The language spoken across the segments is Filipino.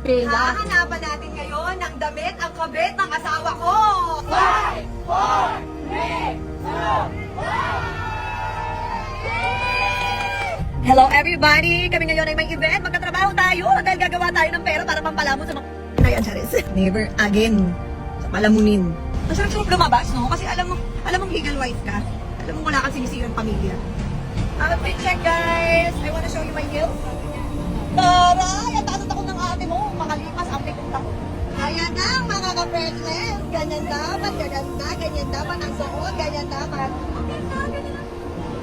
Pila. Hahanapan natin ngayon ng damit ang kabit ng asawa ko. Hello everybody! Kami ngayon ay may event. Magkatrabaho tayo dahil gagawa tayo ng pera para pampalamon sa mga... Ay, ang charis. Never again. Sa palamunin. Ang sarap-sarap lumabas, no? Kasi alam mo, alam mong legal wife ka. Alam mo wala kang sinisirang pamilya. Outfit check, guys! I wanna show you my heels. Taray! Ang taas ako ng ate mo. Makalipas ang pitong taon. Ayan na, ka-friendless. Ganyan dapat, gaganda. Ganyan dapat ang suot. Ganyan dapat.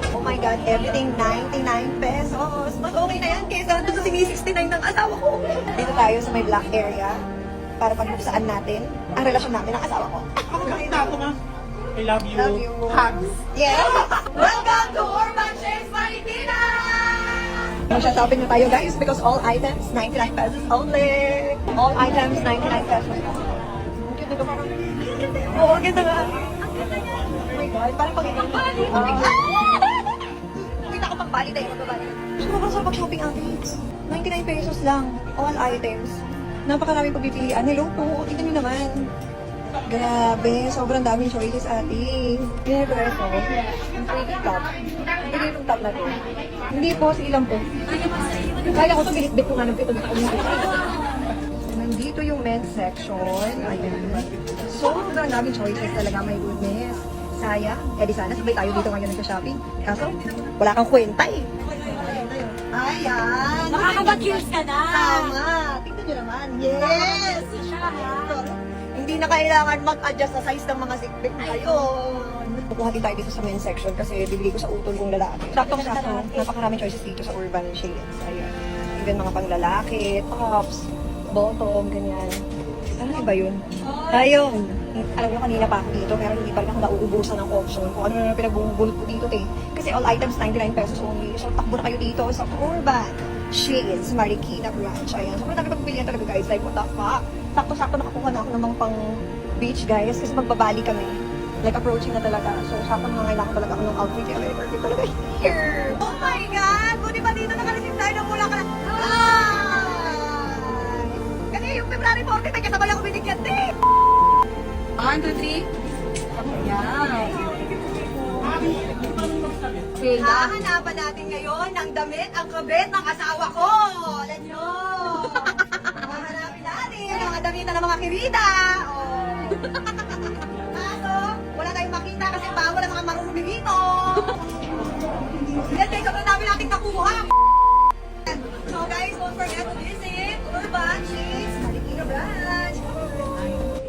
Oh my God, everything 99 pesos. Mas okay na yan kaysa doon sa sini 69 ng asawa ko. Dito tayo sa may black area para pagbuksaan natin ang relasyon namin ng asawa ko. Ako ma. I love you. Love you. Hugs. Yes! Welcome to Urban Shares Marikina! Magsha-shopping na tayo guys because all items 99 pesos only. All items 99 pesos. Oo, ang ganda nga. Ang. Oh my God, parang pag bali. Kita ko pang bali tayo magbabali. Sobrang sarap mag-shopping items. 99 pesos lang. All items. Napakaraming pagpipilian. Hello po, tignan nyo naman. Grabe, sobrang daming choices ate. Ginagawa ko, yung pretty top. Ang pretty itong top na to. Hindi po, sige lang po. Kaya ko ito, binitbit ko nga ng pitong taon men's section. Ayan. Sobrang daming choices talaga, my goodness. Sayang. Eh di sana, sabay tayo dito ngayon nagsa-shopping. Kaso, wala kang kwenta eh. Ayan. Makakabag-years ka na. Tama. Tingnan nyo naman. Yes. Hindi na kailangan mag-adjust sa size ng mga sikbik ngayon. Kukuha din tayo dito sa men's section kasi bibili ko sa utol kong lalaki. Saktong-sakto. Napakaraming choices dito sa urban shades. Ayan. Even mga panglalaki, tops, bottom, ganyan. Ano ba yun? Ayun. Alam nyo, kanina pa ako dito, pero hindi pa rin ako nauubusan ng option kung ano na pinagbubulot ko dito, te. Kasi all items 99 pesos only. So, takbo na kayo dito sa Urban Shades, Marikina branch. Ayan. So, dami pagpilihan talaga, guys. Like, what the fuck? Sakto-sakto nakakuha na ako ng mga pang beach, guys. Kasi magbabali kami. Like, approaching na talaga. So, sakto mga kailangan talaga ako ng outfit. Kaya, perfect talaga here. 40, may kasabay ako binigyan, te. One, two, three. Ayan. Pila. Hahanapan natin ngayon ng damit ang kabit ng asawa ko. Let's go! Hahanapin natin ang mga damit ng mga kirita. Oh. Kaso, wala tayong makita kasi bawal ang mga marumi dito. Yan guys, sobrang dami nating nakuha. So guys, don't forget to visit Urban Shades